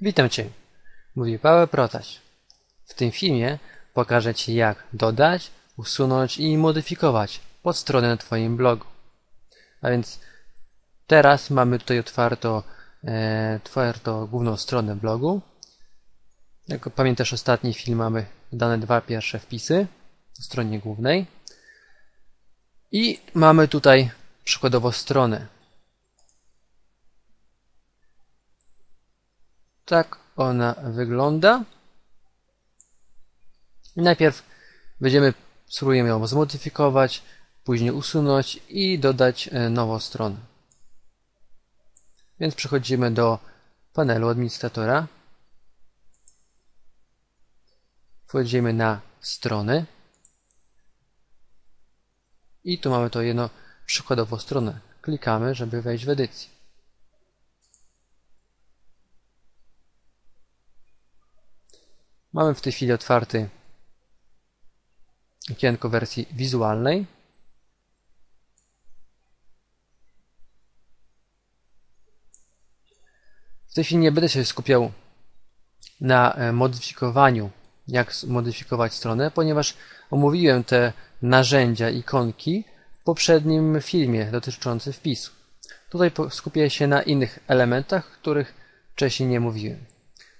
Witam Cię, mówi Paweł Protaś. W tym filmie pokażę Ci jak dodać, usunąć i modyfikować podstronę na Twoim blogu. A więc teraz mamy tutaj otwarto, e, otwarto główną stronę blogu. Jak pamiętasz ostatni film mamy dane dwa pierwsze wpisy na stronie głównej. I mamy tutaj przykładowo stronę. Tak ona wygląda. Najpierw będziemy spróbujemy ją zmodyfikować, później usunąć i dodać e, nową stronę. Więc przechodzimy do panelu administratora. Wchodzimy na strony. I tu mamy to jedno przykładową stronę. Klikamy, żeby wejść w edycję. Mamy w tej chwili otwarty okienko wersji wizualnej. W tej chwili nie będę się skupiał na e, modyfikowaniu, jak modyfikować stronę, ponieważ omówiłem te narzędzia, ikonki w poprzednim filmie dotyczącym wpisu. Tutaj skupię się na innych elementach, których wcześniej nie mówiłem.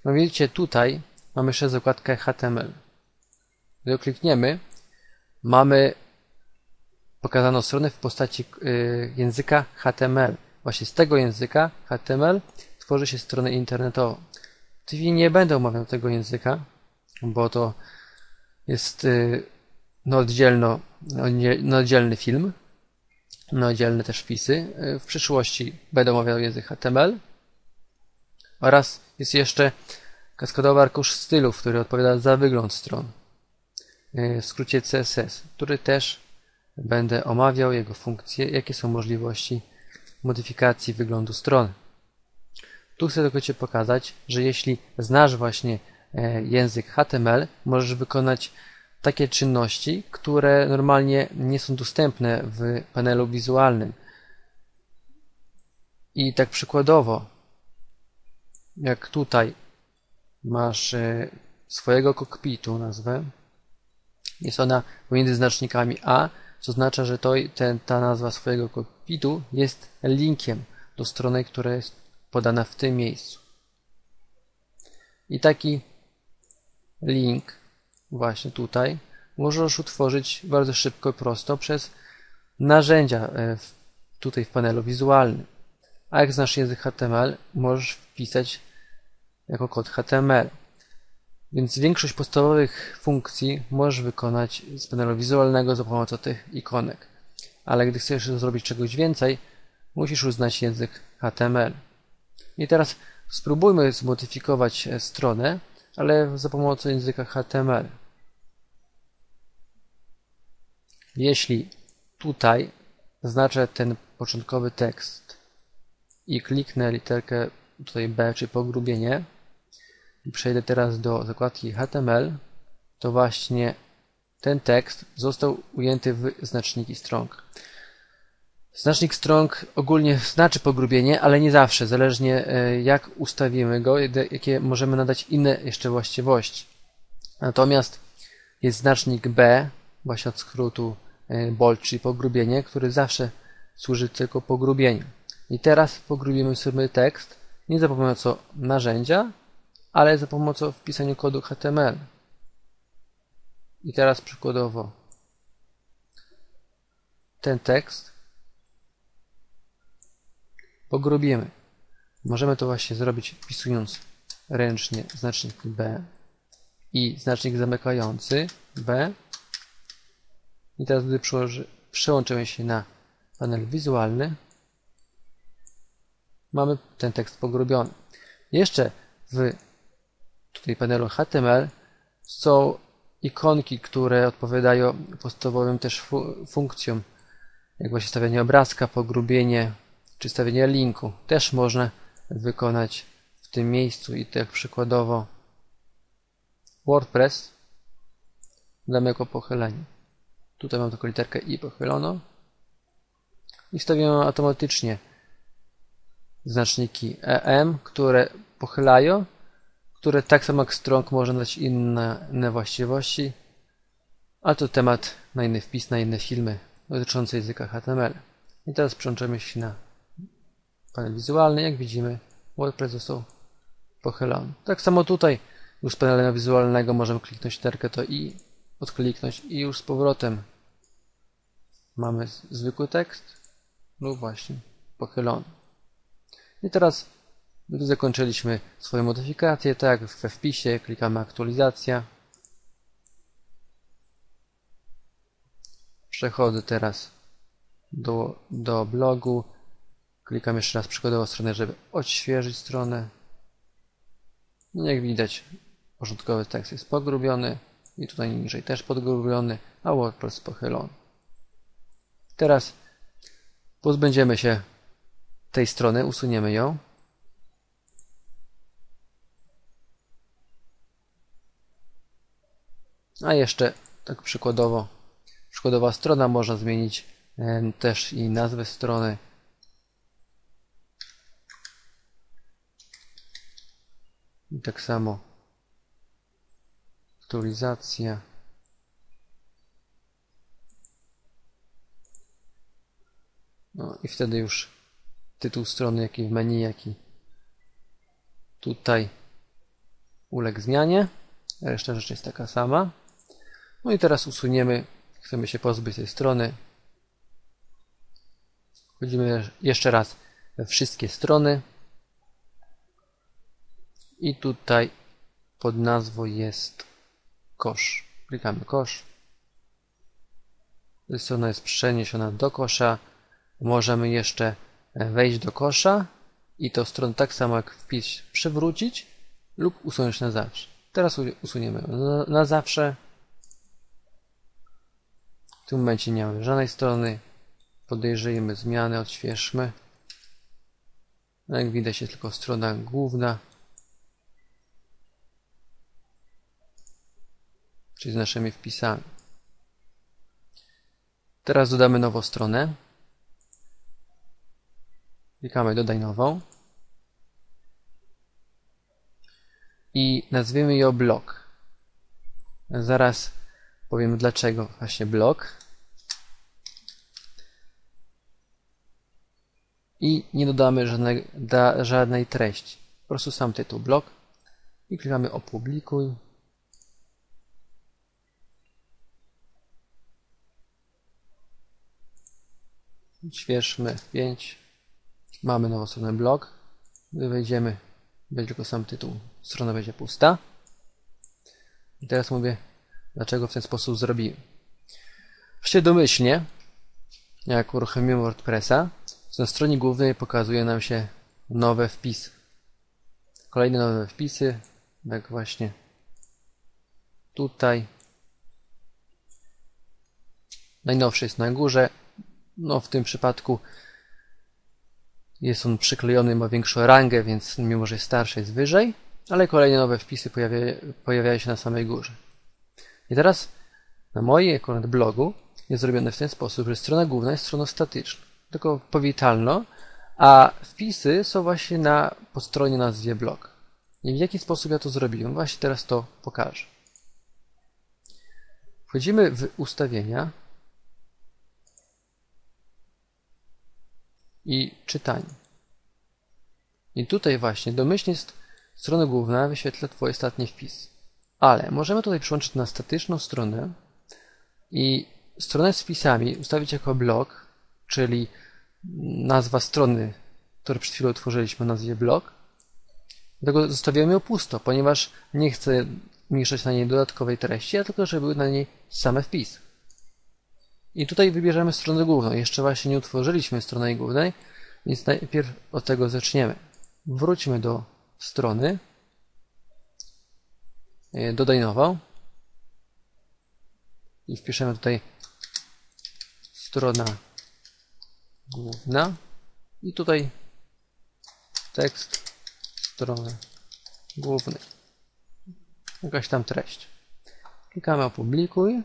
No widzicie, tutaj mamy jeszcze zakładkę HTML. Gdy klikniemy, mamy pokazaną stronę w postaci y, języka HTML. Właśnie z tego języka HTML tworzy się stronę internetową. W chwili nie będę omawiał tego języka, bo to jest y, no, oddzielno, no, oddzielny film, no, oddzielne też wpisy. Y, w przyszłości będę omawiał język HTML oraz jest jeszcze kaskadowy arkusz stylów, który odpowiada za wygląd stron. W skrócie CSS, który też będę omawiał jego funkcje, jakie są możliwości modyfikacji wyglądu strony. Tu chcę tylko Ci pokazać, że jeśli znasz właśnie e, język HTML, możesz wykonać takie czynności, które normalnie nie są dostępne w panelu wizualnym. I tak przykładowo, jak tutaj masz e, swojego kokpitu, nazwę, jest ona pomiędzy znacznikami A, co oznacza, że to, ten, ta nazwa swojego kokpitu jest linkiem do strony, która jest podana w tym miejscu. I taki link właśnie tutaj możesz utworzyć bardzo szybko i prosto przez narzędzia e, tutaj w panelu wizualnym. A jak znasz język HTML, możesz wpisać jako kod HTML. Więc większość podstawowych funkcji możesz wykonać z panelu wizualnego za pomocą tych ikonek. Ale gdy chcesz zrobić czegoś więcej, musisz uznać język HTML. I teraz spróbujmy zmodyfikować e, stronę, ale za pomocą języka HTML. Jeśli tutaj znaczę ten początkowy tekst i kliknę literkę tutaj B, czy pogrubienie i przejdę teraz do zakładki HTML, to właśnie ten tekst został ujęty w znaczniki strong. Znacznik strong ogólnie znaczy pogrubienie, ale nie zawsze, zależnie e, jak ustawimy go, jakie możemy nadać inne jeszcze właściwości. Natomiast jest znacznik B, właśnie od skrótu e, bold, czyli pogrubienie, który zawsze służy tylko pogrubieniu. I teraz pogrubimy sobie tekst nie za pomocą narzędzia, ale za pomocą wpisania kodu HTML. I teraz przykładowo ten tekst pogrubimy. Możemy to właśnie zrobić wpisując ręcznie znacznik B i znacznik zamykający B. I teraz gdy przełączymy się na panel wizualny, mamy ten tekst pogrubiony. Jeszcze w tutaj panelu HTML są ikonki, które odpowiadają podstawowym też fu funkcjom, jak właśnie stawianie obrazka, pogrubienie czy stawienie linku. Też można wykonać w tym miejscu i tak przykładowo WordPress damy jako pochylenie. Tutaj mam tylko literkę i pochyloną. I wstawiłem automatycznie znaczniki EM, które pochylają, które tak samo jak strong może dać inne, inne właściwości, a to temat na inny wpis, na inne filmy dotyczące języka HTML. I teraz przełączymy się na panel wizualny. Jak widzimy, WordPress został pochylony. Tak samo tutaj już z panelu wizualnego możemy kliknąć literkę to i odkliknąć i już z powrotem mamy zwykły tekst lub właśnie pochylony. I teraz gdy zakończyliśmy swoje modyfikacje, tak jak we wpisie, klikamy aktualizacja. Przechodzę teraz do, do blogu. Klikam jeszcze raz przykładowo stronę, żeby odświeżyć stronę. No jak widać, porządkowy tekst jest pogrubiony i tutaj niżej też podgrubiony, a WordPress pochylony. Teraz pozbędziemy się tej strony, usuniemy ją. A jeszcze tak przykładowo, przykładowa strona można zmienić też i nazwę strony. Tak samo aktualizacja. No i wtedy już tytuł strony, jak i w menu, jak i tutaj uległ zmianie. Reszta rzeczy jest taka sama. No i teraz usuniemy, chcemy się pozbyć tej strony. Wchodzimy jeszcze raz we wszystkie strony. I tutaj pod nazwą jest kosz. Klikamy kosz. Strona jest przeniesiona do kosza. Możemy jeszcze wejść do kosza i tą stronę tak samo jak wpis przywrócić lub usunąć na zawsze. Teraz usuniemy na zawsze. W tym momencie nie mamy żadnej strony. Podejrzyjmy zmiany, odświeżmy. No jak widać jest tylko strona główna. Czyli z naszymi wpisami. Teraz dodamy nową stronę. Klikamy dodaj nową. I nazwiemy ją blog. Zaraz powiem dlaczego właśnie blog. I nie dodamy żadnej, da, żadnej treści. Po prostu sam tytuł blog. I klikamy opublikuj. Świeżmy 5. Mamy nową stronę blog. Gdy wejdziemy, będzie tylko sam tytuł. Strona będzie pusta. I teraz mówię, dlaczego w ten sposób zrobiłem. Właściwie domyślnie, jak uruchomimy WordPressa, na stronie głównej pokazuje nam się nowe wpisy. Kolejne nowe wpisy, jak właśnie tutaj. Najnowszy jest na górze. No w tym przypadku jest on przyklejony, ma większą rangę, więc mimo, że jest starszy, jest wyżej, ale kolejne nowe wpisy pojawia, pojawiają się na samej górze. I teraz na mojej akurat blogu jest zrobione w ten sposób, że strona główna jest stroną statyczną, tylko powitalną, a wpisy są właśnie na po stronie nazwie blog. I w jaki sposób ja to zrobiłem? Właśnie teraz to pokażę. Wchodzimy w ustawienia i czytanie. I tutaj właśnie domyślnie strona główna wyświetla Twój ostatni wpis. Ale możemy tutaj przyłączyć na statyczną stronę i stronę z wpisami ustawić jako blok, czyli nazwa strony, którą przed chwilą utworzyliśmy, nazwie blog. Dlatego zostawiłem ją pusto, ponieważ nie chcę mieszać na niej dodatkowej treści, a tylko żeby były na niej same wpisy. I tutaj wybierzemy stronę główną. Jeszcze właśnie nie utworzyliśmy strony głównej, więc najpierw od tego zaczniemy. Wróćmy do strony. E, dodaj nową. I wpiszemy tutaj strona główna. I tutaj tekst strony głównej. Jakaś tam treść. Klikamy opublikuj.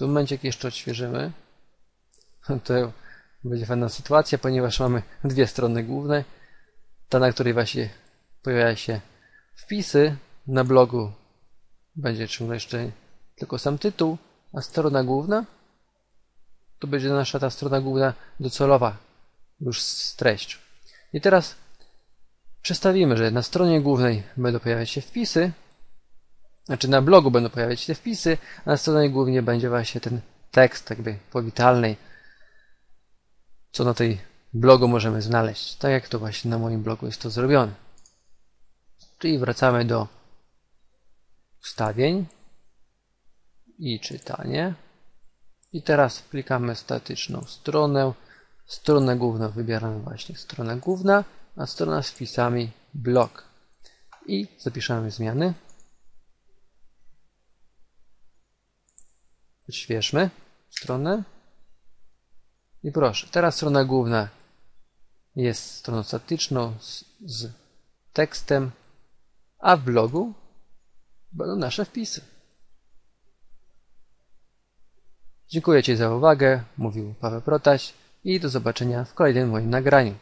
Tym momencie, jak jeszcze odświeżymy, to będzie fajna sytuacja, ponieważ mamy dwie strony główne. Ta, na której właśnie pojawia się wpisy na blogu, będzie ciągle jeszcze tylko sam tytuł, a strona główna to będzie nasza ta strona główna docelowa już z treścią. I teraz Przestawimy, że na stronie głównej będą pojawiać się wpisy, znaczy na blogu będą pojawiać się wpisy, a na stronie głównej będzie właśnie ten tekst jakby powitalny, co na tej blogu możemy znaleźć, tak jak to właśnie na moim blogu jest to zrobione. Czyli wracamy do ustawień i czytanie. I teraz klikamy statyczną stronę. Stronę główną wybieramy właśnie stronę główna a strona z wpisami blog. I zapiszemy zmiany. Odświeżmy stronę. I proszę, teraz strona główna jest stroną statyczną z, z tekstem, a w blogu będą nasze wpisy. Dziękuję Ci za uwagę, mówił Paweł Protaś i do zobaczenia w kolejnym moim nagraniu.